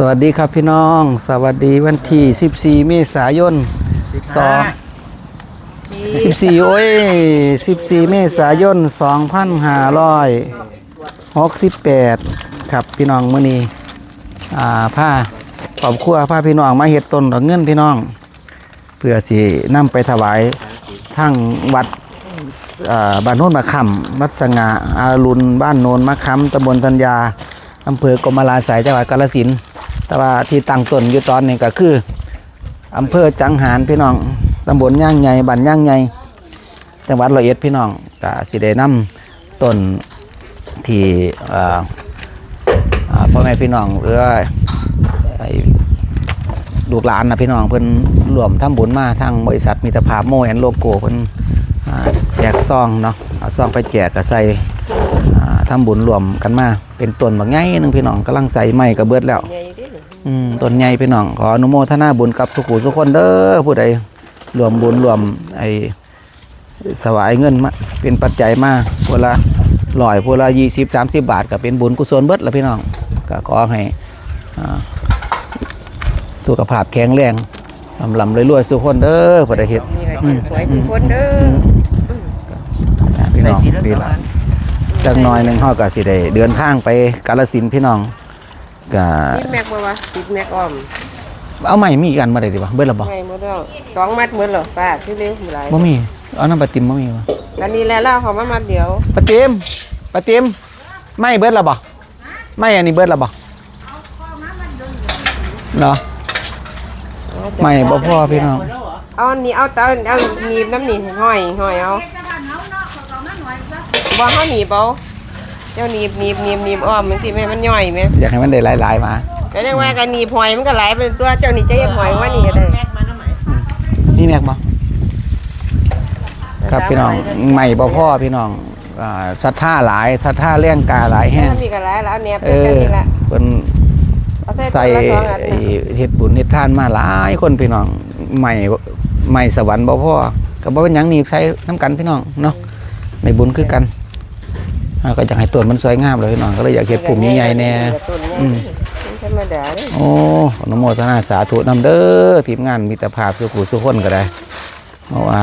สวัสดีครับพี่น้อง สวัสดีวันที่ 14 เมษายนสอง14 โอ้ย 14 เมษายน 2568 ครับพี่น้องมื้อนี้อ่าผ้าครอบครัวผ้าพี่น้องมาเฮ็ดต้นดอกเงินพี่น้อง เพื่อสินำไปถวายทั้งวัดอ่าบ้านโน้นมะคำวัดสง่าอารุณบ้านโนนมะคำตำบลธัญญาอำเภอกรมราสายจังหวัดกาฬสินธุ์ แต่ว่าที่ตั้งต้นอยู่ตอนนี้ก็คืออำเภอจังหารพี่น้องตำบลย่างใหญ่บ้านย่างใหญ่จังหวัดร้อยเอ็ดพี่น้องก็สิได้นำต้นที่พ่อแม่พี่น้องหรือว่าไอ้ลูกหลานนะพี่น้องเพิ่นรวมทำบุญมาทางบริษัทมิตรภาพโมแอนโลโก้เพิ่นแจกซองเนาะซองไปแจกก็ใส่อ่าทำบุญรวมกันมา เป็นต้นบักใหญ่หนึงพี่น้องกำลังใส่ไม้ก็เบิดแล้ว อืมต้นใหญ่พี่น้องขออนุโมทนาบุญกับสุขุสุขคนเด้อผู้ใดรวมบุญรวมไอ้สวายเงินมาเป็นปัจจัยมาพวละร้อยพวละยี่สิบสามสิบบาทก็เป็นบุญกุศลเบิดละพี่น้องก็ขอให้อ่าสุขภาพแข็งแรงลำลำรวยๆสุขคนเด้อพอได้เฮ็ดนี่แหละสวยสุดคนเด้ออ่าพี่น้องพี่หลานจักหน่อยหนึงเฮาก็สิได้เดินทางไปกาฬสินธุ์พี่น้อง ก็ติดแม็กบ่วะติดแม็กอ้อมเอาใหม่มีอีกอันมาได้ดิบ่เบิดและบ่ไงหมดแล้วสองมัดหมดเหรอป้าที่เลี้ยงหลายบ่มีเอาน้ำปลาติมบ่มีบ่อันนี้แล้วเล่าเขามามัดเดียวปลาติมปลาติมไม่เบิดและบ่ไม่อันนี้เบิดและบ่เนาะไม่บ่พอพี่น้องเอาอันนี้เอาเตาเอาหนีบน้ำหนีบห้อยห้อยเอาบ่เฮาหนีบเอา เจ้าหนีบหนีบหนีบหนีบอ้อมมันสิแม่มันย่อยแม่อยากให้มันได้หลายๆมาก็จังว่ากันหนีบหอยมันก็หลายเป็นตัวเจ้านี่จะเฮ็ดหอยว่านี่ก็ได้นี่แม็กบ่ครับพี่น้องใหม่บ่พ่อพี่น้องอ่าศรัทธาหลายศรัทธาเลี้ยงกาหลายแห้งถ้ามีก็หลายแล้วแนบเอกันอนี่ละเพิ่นเอาใส่ใส่ตัวละสองอันไอ้น่ะเฮ็ดบุญเฮ็ดทานมาหลายคนพี่น้องใหม่ใหม่สวรรค์บ่พ่อก็บ่เป็นหยังนี่ใช้น้ำกันพี่น้องเนาะในบุญคือกัน อ่าก็อยากให้ต้นมันสวยงามเลยพี่น้องก็เลยอยากเฮ็ดปุ่มใหญ่ๆแน่ต้นใหญ่อืมมันธรรมดาเด้อโอ้อนุโมทนาสาธุนำเด้อทีมงานมิตรภาพสุขุสุขคนก็ได้เพราะว่า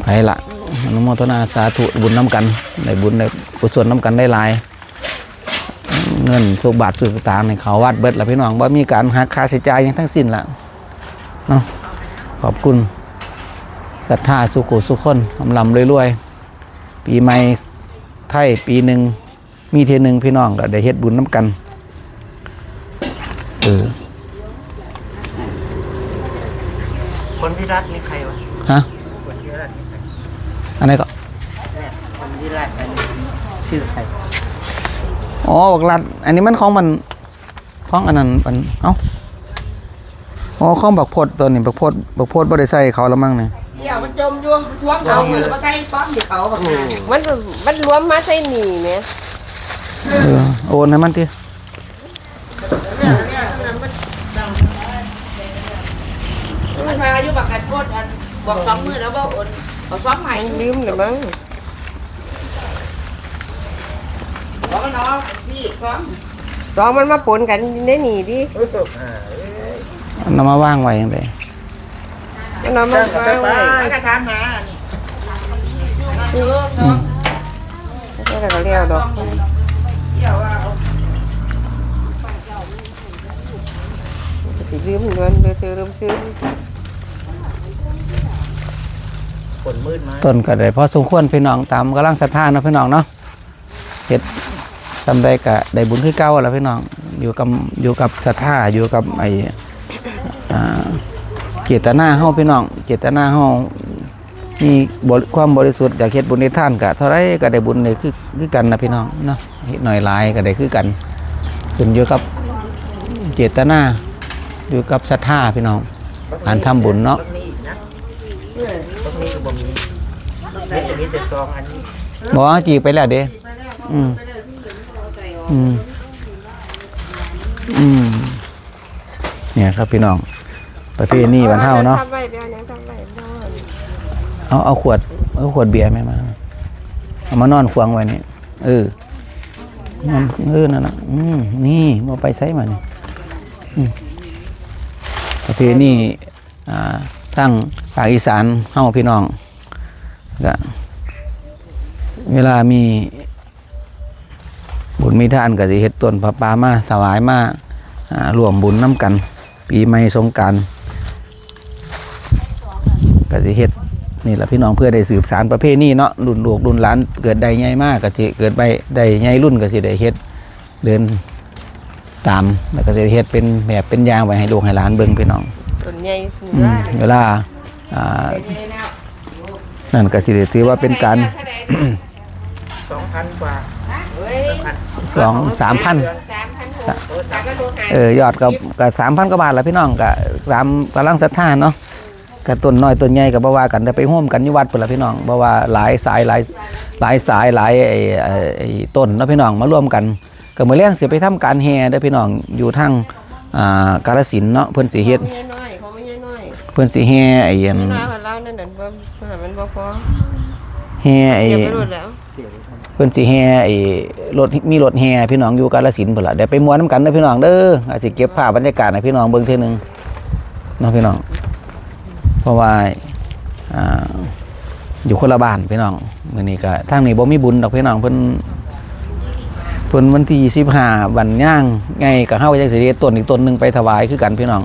ไปละอนุโมทนาสาธุบุญน้ำกันได้บุญได้กุศลน้ำกันได้หลาย เงินทุกบาททุกสตางค์ในเขาวัดเบิดละพี่น้องว่ามีการหักค่าใช้จ่ายหยังทั้งสิ้นละเนาะขอบคุณศรัทธาสุขุสุขคนลำลำรวยๆ ปีใหม่ไทยปีหนึ่งมีเทยหนึ่งพี่น้องก็ได้เฮ็ดบุญน้ำกันเออคนที่รัฐนี่ใครวะฮะคนที่รัฐนี่ใครอันไหนี้ก็เนี่ยคนที่รัฐอันนี้ชื่อใครอ๋อบักลัดอันนี้มันของมันของอันนั้นมันเอ้าอ๋อของบักพดตัวนี้บักพดบักพดบ่ได้ใส่เขาแล้วมั้งเนี่ย เดี๋ยวมันจมอยู่ทวงเขาเหมือนมาใช้ป้อมที่เขาแบบมันมันรวมมาใส่หนีไหมเออโอนให้มันทีมันพายุบักกันโคตรอันบอกสองมือแล้วบอกโอนบอกสองใหม่ลืมหรือมั้งบอกกันเนาะพี่สองสองมันมาปนกันได้หนีดิเอานำมาว่างไว้จังได๋ มันนอนมาไว้ไว้แล้วก็ถามหาเอออืมแล้วก็เลี้ยวดอกเที่ยวว่าสิลืมเงินเดือซื้อลืมซื้อคนมืดมาต้นก็ได้พอสมควรพี่น้องตามกำลังศรัทธาเนาะพี่น้องเนาะเฮ็ดทำได้ก็ได้บุญคือเก่าแล้วพี่น้องอยู่กับอยู่กับศรัทธาอยู่กับไอ้อ่าเจตนาเฮาพี่น้อง เจตนาเฮามีความบริสุทธิ์อยากเฮ็ดบุญในท่านก็เท่าไรก็ได้บุญเลยคือคือกันนะพี่น้องเนาะเฮ็ดหน่อยหลายก็ได้คือกันขึ้นอยู่กับเจตนาอยู่กับศรัทธาพี่น้องการทำบุญเนาะพวกนี้อีกนะพวกนี้ก็บ่มีเล่นอย่างนี้แต่ซองอันนี้บอกจีไปแล้วเด้อืมอืมอืมเนี่ยครับพี่น้อง ประเพณีบ้านเฮาเนาะ ทำไว้เดี๋ยวยังทำไว้นอนเอาเอาขวดเอาขวดเบียร์ไหมมาเอามานอนขวางไว้นี่เออมันเออนั่นน่ะอืมนี่บ่ไปไสมานี่อืมประเพณีอ่าทางภาคอีสานเฮาพี่น้องก็เวลามีบุญมีทานก็สิเฮ็ดต้นพระป่ามาถวายมาอ่ารวมบุญน้ำกัน ปีใหม่สงกราร ก็สิเฮ็ดนี่แหละพี่น้องเพื่อได้สืบสารประเพณีเนาะรุ่นลูกรุ่นหลานเกิดได้ใหญ่มากก็สิเกิดไปได้ใหญ่รุ่นก็สิได้เฮ็ดเดินตามแล้วก็สิได้เฮ็ดเป็นแบบเป็นอย่างไว้ให้ลูกให้หลานเบิ่งพี่น้องต้นใหญ่เสือือมเวลาอ่านั่นก็สิได้ถือว่าเป็นการ สองพันกว่าเฮ้ยสองสามพัน สามพันหกสามพันหกหาเออยอดกับกับสามพันกว่าบาทละพี่น้องกับตามกำลังศรัทธาเนาะ กับต้นน้อยต้นใหญ่กับบ่ว่ากันได้ไปร่วมกันอยู่วัดพุ่นละพี่น้องบ่ว่าหลายสายหลายหลายสายหลายไอ้ไอ้ไอ้ต้นเนาะพี่น้องมาร่วมกันก็มื้อแรงสิไปทำการแห่เด้อพี่น้องอยู่ทางอ่ากาฬสินธุ์เนาะเพิ่นสิเฮ็ดไม่ใช่น้อยเขาไม่ใช่น้อยเพิ่นสิแห่ไอ้อันไม่น้อยกว่าเรานั่นน่ะบ่มันบ่พอแห่ไอ้เก็บไปหมดแล้วเพิ่นสิแห่ไอ้รถมีรถแห่พี่น้องอยู่กาฬสินธุ์พุ่นล่ะเดี๋ยวไปม่วนนํกันเด้อพี่น้องเด้ออาจสิเก็บภาพบรรยากาศให้พี่น้องเบิ่งเทื่อนึงเนาะพี่น้อง เพราะว่าอยู่คนละบ้านพี่น้องมื้อนี้ก็ทางนี้บ่มีบุญดอกพี่น้องเพิ่นเพิ่นวันที่25วันย่างไงก็เฮาจังสิได้ต้นอีกต้นหนึงไปถวายคือกันพี่น้อง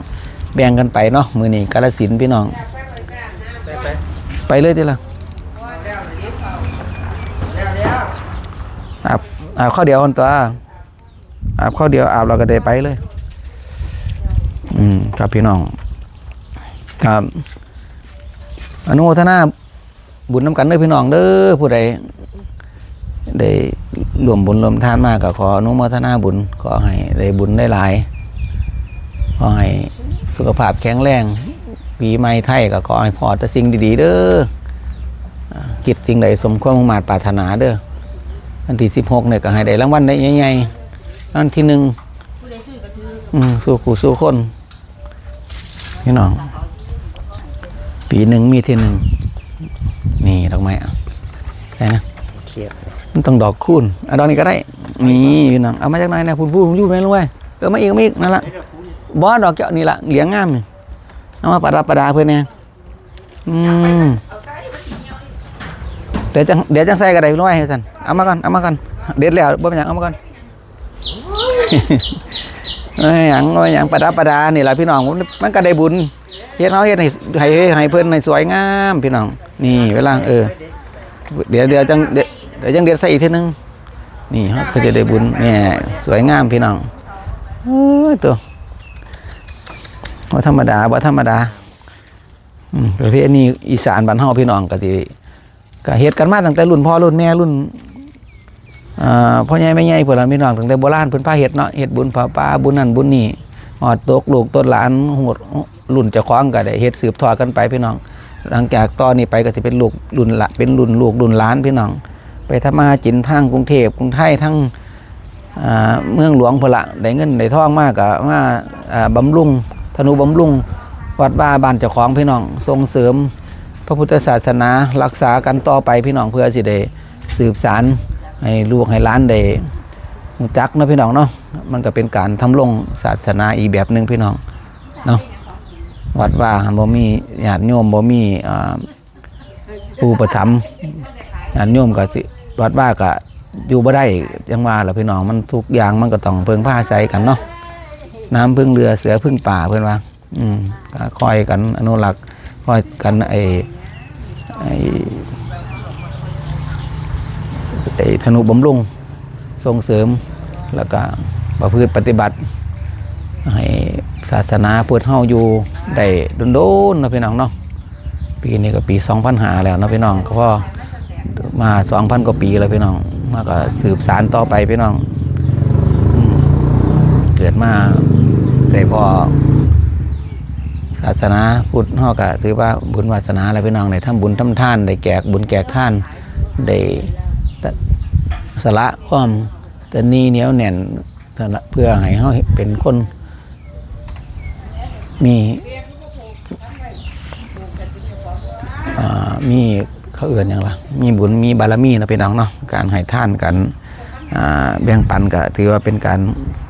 แบ่งกันไปเนาะมื้อนี้กาฬสินพี่น้องไปไปไปเลยติล่ะอาบอาบข้าวเดียวคนตัวอาบข้าวเดียวอาบเราก็ได้ไปเลย อืมครับพี่น้อง ครับ อนุโมทนาบุญน้ำกันเด้อพี่น้องเด้อผู้ใดได้รวมบุญรวมทานมากก็ขออนุโมทนาบุญขอให้ได้บุญได้หลาย ขอให้สุขภาพแข็งแรง ปีใหม่ไทยก็ขอให้พอแต่สิ่งดีๆ เด้ออ่าคิดสิ่งใดสมความมุ่งมา่ปรารถนาเด้ออันที่สิบหกเนี่ยก็ให้ได้รางวัลได้ใหญ่ๆอันที่หนึ่งอืมสู้ขู่สู้คน พี่น้อง ปีหนึ่งมีที่หนึ่งนี่ดอกไม้อะได้นะเขียบมันต้องดอกคูณอะดอกนี้ก็ได้นี่พี่น้องเอามาจากไหนนะพูดพูดอยู่ไหมลุงไว้ยเออมาอีกมาอีกนั่นละบอสดอกเจาะนี่ละเหลียงงามนี่เอามาประดับประดาเพื่อนเนี่ยอืมเดี๋ยวจังเดี๋ยวจังใส่กระไดลุงไว้ให้สันเอามาก่อนเอามาก่อนเด็ดแล้วบ่เป็นหยังเอามาก่อนเอ้ยหยังเอ้ยหยังประดับประดานี่แหละพี่น้องมันมันก็ได้บุญ เฮ็ดเฮาเฮ็ดให้ให้ให้เพิ่นให้สวยงามพี่น้อง นี่เวลาเออ เดี๋ยวเดี๋ยวจังเดี๋ยวจังเดี๋ยวใส่อีกทีนึง นี่เขาก็จะได้บุญเนี่ยสวยงามพี่น้องเอ้ยตัวว่ธรรมดาว่ธรรมดาอืมประเภทนี้อีสานบ้านเฮาพี่น้องก็สิก็เฮ็ดกันมาตั้งแต่รุ่นพ่อรุ่นแม่รุ่นอ่าพ่อใหญ่แม่ใหญ่พวกเราพี่น้องตั้งแต่โบราณเพิ่นพาเฮ็ดเนาะเฮ็ดบุญพาป่าบุญนั่นบุญนี่หอดตกลูกต้นหลานหด รุ่นเจ้าของก็ได้เฮ็ดสืบทอดกันไปพี่น้อง หลังจากตอนนี้ไปก็จะเป็นลูกรุ่นละเป็นรุ่นลูกรุ่นล้านพี่น้อง ไปทำมาหาจินทั้งกรุงเทพกรุงไทยทั้งเมืองหลวงพละได้เงินได้ทองมากกับมาอ่าบำรุงธนุบำรุงวัดบ้าบ้านเจ้าของพี่น้องส่งเสริม พระพุทธศาสนารักษากันต่อไปพี่น้องเพื่อสิได้สืบสารให้ลูกให้ล้านได้จักนะพี่น้องเนาะมันก็เป็นการทำลงศาสนาอีกแบบหนึ่งพี่น้องเนาะ วัดว่าบ่มีญาติโยมบ่มีอ่าผู้ประถมภ์ญาติโยมก็สิวัดว่าก็อยู่บ่ได้จังว่าล่ะพี่น้องมันทุกอย่างมันก็ต้องเพิ่งพาอาศัยกันเนาะน้ำพึ่งเรือเสือพึ่งป่าเพิ่นว่า อืมก็คอยกันอนุรักษ์คอยกันไอ้ไอ้ไอธนุบำรุงส่งเสริมแล้วก็ประพฤติปฏิบัติ ให้ศาสนาพุทธเฮาอยู่ได้โดนๆนะพี่น้องเนาะปีนี้ก็ปี2,000หาแล้วนะพี่น้องก็พอมา2,000กว่าปีแล้วพี่น้องมาก็สืบสารต่อไปพี่น้องอเกิดมาได้พอศาสนาพุทธเฮาก็ถือว่าบุญวาสนาแล้วพี่น้องได้ทำบุญทำท่านได้แจกบุญแจกท่านได้สละความตะนีเหนียวแน่นเพื่อให้เฮาเป็นคน มีมีเขาเอื่นอย่างละมีบุญมีบารมีนะพี่น้องเนาะการให้ท่านกันแบ่งปันก็ถือว่าเป็นการ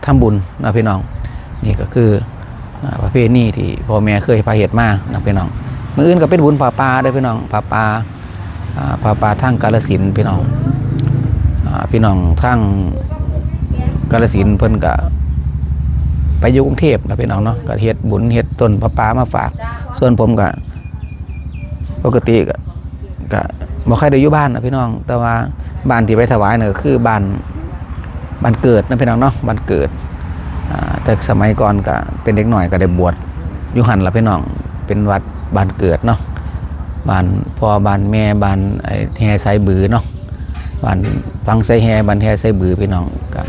ทำบุญนะพี่น้อง นี่ก็คือประเพณีที่พ่อแม่เคยพาเหตุมานะพี่น้องมืออื่นก็เป็นบุญป่าปาด้อพี่น้องป่าปาอ่าป่าปาทางกาฬสินพี่น้องพี่น้องทางกาฬสินเพิ่นก็ ไปอยู่กรุงเทพนะพี่น้องเนาะก็เฮ็ดบุญเฮ็ดต้นป่าปามาฝาก ส่วนผมก็ปกติก็ก็บ่ค่อยได้อยู่บ้านนะพี่น้อง แต่ว่าบ้านที่ไปถวายเนี่ยก็คือบ้านบ้านเกิดนะพี่น้องเนาะบ้านเกิดอ่าแต่สมัยก่อนก็เป็นเด็กหน่อยก็ได้บวชอยู่หันละพี่น้องเป็นวัดบ้านเกิดเนาะบ้านพ่อบ้านแม่บ้านไอ้แฮไซบือเนาะบ้านฟังไซแฮบ้านแฮไซบือพี่น้องก็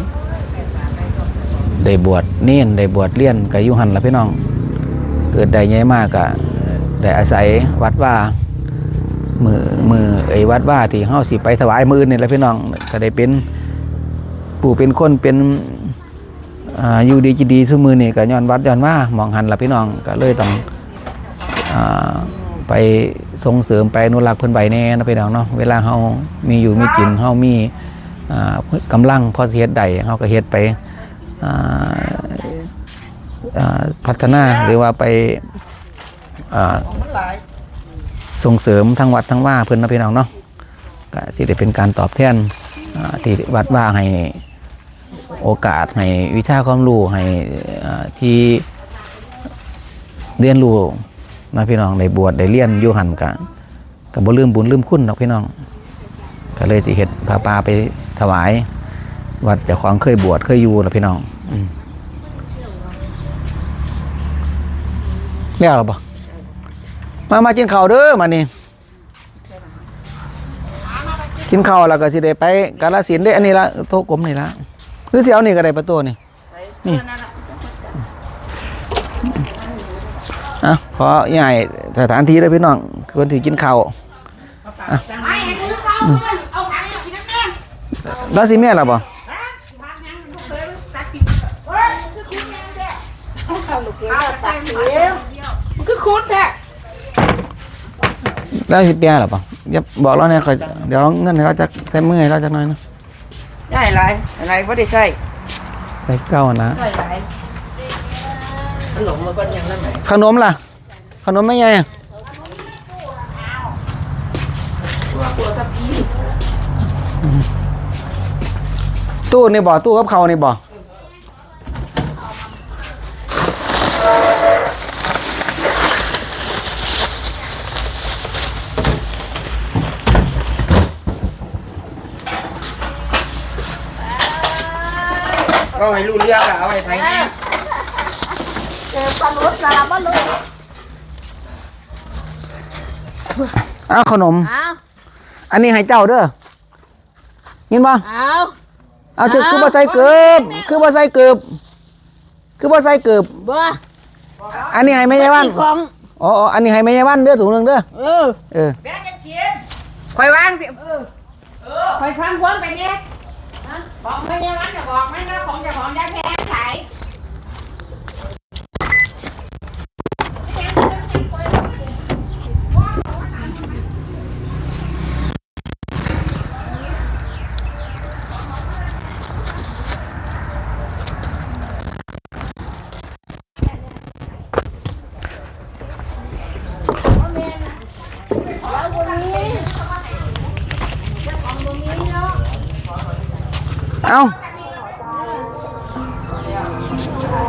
ได้บวชเน้นได้บวชเลี้ยนก็อยู่หันละพี่น้อง เกิดได้ใหญ่มากก็ได้อาศัยวัดว่ามือมือไอ้วัดว่าที่เฮาสิไปถวายมือนี่แหละพี่น้องก็ได้เป็นผู้เป็นคนเป็นอ่าอยู่ดีจีดีทุกมือนี่ก็ย้อนวัดย้อนว่ามองหันละพี่น้องก็เลยต้องอาไปส่งเสริมไปนุรักษ์เพิ่อนใบแน่นะพี่น้องเนาะเวลาเฮามีอยู่มีกินเฮามีอ่ากำลังพอสิเฮ็ดใดเฮาก็เฮ็ดไป พัฒนาหรือว่าไปส่งเสริมทั้งวัดทั้งว่าเพิ่นนพี่น้องเนาะก็สิได้เป็นการตอบแทนที่วัดว่าให้โอกาสให้วิชาความรู้ให้ที่เรียนรู้นะพี่น้องได้บวชได้เรียนยู่หันกะก็บ่ลืมบุญลืมคุณดอกพี่น้อง ก็เลยสิเฮ็ดพาปาไปถวาย วัดเจ้าของเคยบวชเคยอยู่นะพี่น้องอืมแล้วหรอบ่มามากินข้าวเด้อมานี่กินข้าวแล้วก็สิได้ไปกาฬสินธุ์เด้ออันนี้ละโทกลมนี่ละหรือสิเอานี่ก็ได้ประตูนี่นี่อะขอใหญ่สถานที่เลยพี่น้องคนที่กินข้าวอะอืมแล้วสิแม่ล่ะ บ่คือคุ้นแท้แล้วสิแม่ล่ะบ่อย่าบอกเราเนี่ยขอยเดี๋ยวเอาเงินให้เราจักใส่มือให้เราจักหน่อยนะได้ไรอะไรบ่ได้ใช่ไปเก้านะใช่ไรขนมมาเป็นยังไงไหมขนมล่ะ ขนมไม่ใหญ่อะตู้นี่บ่ตู้กับเขาวนี่บ่ ก็ให้รู้เรื่องอะเอาไว้ไทยอ้าวขนม เอาอันนี้ให้เจ้าเด้อยินบ่เอาเอาคือคือบ่ใส่เกือบคือบ่ใส่เกือบคือบ่ใส่เกือบบ่อันนี้ให้แม่ยายวันของอ๋ออ๋ออันนี้ให้แม่ยายวันเด้อถุงหนึงเด้อเออเออคอยวางสิคอยทำวนไปเนี่ยบอกไม่ยังวันจะบอกไม่นะของจะของ ได้แพงขาย เอา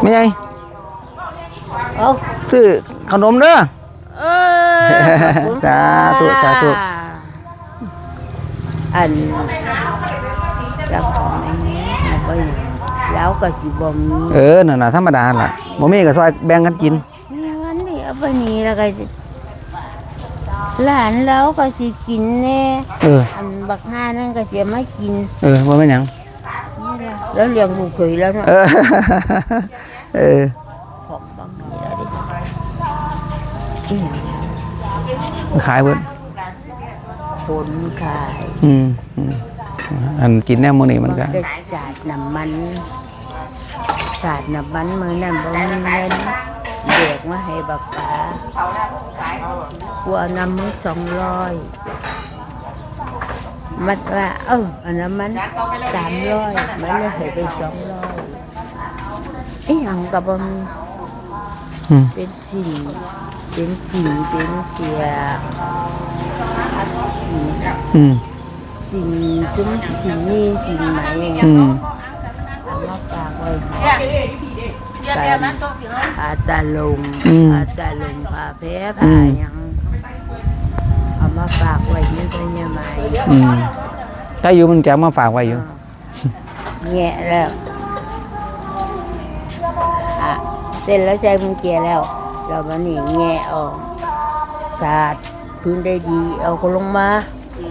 แม่ยาย เอาซื้อขนมเด้อเออสาธุสาธุอันรับของอันนี้มาไปแล้วก็สิบ่มีเออนั่นน่ะธรรมดาล่ะบ่มีก็ซอยแบ่งกันกินมีวันนี้เอาไปนี่แล้วก็สิหลานแล้วก็สิกินแน่เอออันบักห้านั่นก็สิไม่กิน เออบ่แม่นหยังนี่ล่ะแล้วเลี้ยงลูกเขยแล้วเนาะเออ เออ ของบางมีแล้วดิอีหยัง ขายเบิดคนขายอืมอืมอันกินแนวมื้อนี้มันก็ได้สาดน้ำมันสาดน้ำมันมือนั่นบ่มีเงินเด็กมาให้บักป๋ากลัวน้ำมือสองร้อยมันว่าเอออันนั้นมันสามร้อยมันเลยให้ไปสองร้อยอีหยังกับบมอืมเป็นสีเป็นสีเป็นเกียร์สีอืมสีซุ้มสีนี่สีไหมอย่าง เงี้ยอืมเอามาฝากไว้เนี่ยเดี๋ยวเดี๋ยวนั้นต้องถึงผ้าตาลงอืมผ้าตาลงผ้า แพ้อืผ้ามหยังเอามาฝากไว้นี่เป็นยังไงอืมถ้าอยู่มันแกมาฝากไว้อยู่แงะแล้วอะเสร็จแล้วใจมึงเกียร์แล้วเรามานี่แงะออกสาดพื้นได้ดี เอาก็ลงมา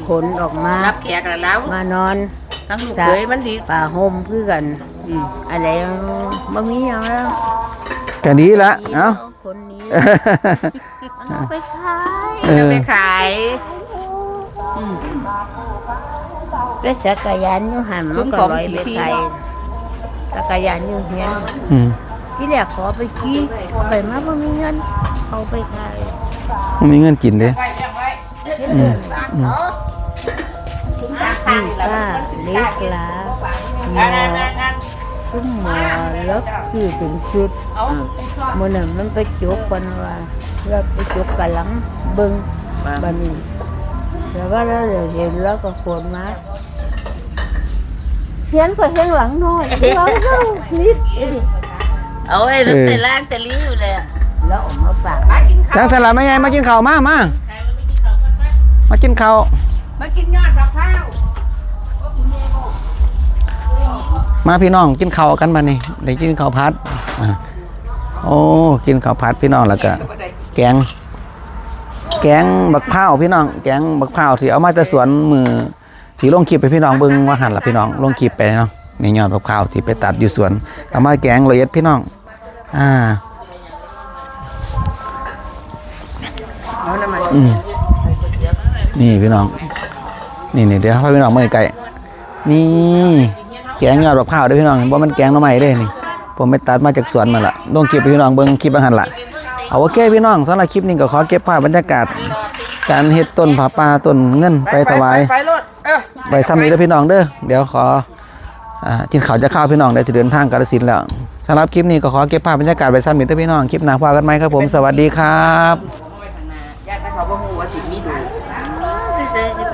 ขนออกมา รับแขกแล้ว มานอนทั้งลูกเคยมันดีป่าห่มเพื่อกันอืมอะไรบ่มีอย่างแล้วก็ดีละเอ้าคนนี้มันเอาไปขายเออไปขายก็จักรยานอยู่หันมันก็ลอยไปไกลจักรยานอยู่เฮียนอืม ที่แรกขอไปกี้ไปมาบ่มีเงินเอาไปขายมันมีเงินกินเด้ไว้เลี้ยงไว้เฮ็ดเงินอืมนี่ป้าเล็กหลาหมนั่นนั่นอนั่นซึ่งหมอแล้วซื้อถึงชุดเอามื้อนั้นมันไปจกกันว่าแล้วไปจกกันหลังเบิ่งบัดนี้แล้วก็แล้วเดี๋ยวเห็นแล้วก็คนมาเห็นก็เห็นหลังน้อยหลังเท่านิด เองเอาไอ้รถแต่ล่างแต่ลิ้วเลยแล้วเออกมาฝากมากินข้าจัวงสลัดแม่ยายมากินข้าวมามามากินข้าวมากินยอดมะพร้าวมาพี่น้องกินข้าวกันบัดนี้ได้กินข้าวผัดอ่าโอ้กินข้าวผัดพี่น้องแล้วก็แกง แกงบักพร้าวพี่น้อง แกงบักพร้าวที่เอามาแต่สวนมือที่ลงคลิปไปพี่น้องเบิ่งว่าหันล่ะพี่น้องลงคลิปไปเนาะ นี่ยอดบักพร้าวที่ไปตัดอยู่สวนเอามาแกงละเอียดพี่น้อง อ่าเอาน้ำมันอืมนี่พี่น้อง นี่นี่เดี๋ยวให้พี่น้องมาใกล้ๆนี่ แกงยอดบักพร้าวเด้อพี่น้องบ่มันแกงหน่อไม้เด้นี่ ผมไปตัดมาจากสวนมาละลงคลิปให้พี่น้องเบิ่งคลิปอาหารละเอาโอเคพี่น้องสำหรับคลิปนี้ก็ขอเก็บภาพบรรยากาศ การเฮ็ดต้นผาป่าต้นเงินไปถวายไปรถเออไปซ้ำนี้เด้อพี่น้องเด้อเดี๋ยวขออ่า กินข้าวจะข้าวพี่น้องได้จะเดินทางกาลสินแล้วสำหรับคลิปนี้ก็ขอเก็บภาพบรรยากาศไปซ้ำนี้เด้อพี่น้องคลิปหน้าพากันไหมครับผมสวัสดีครับญาติเขาบ่ฮู้ว่าสิมีดู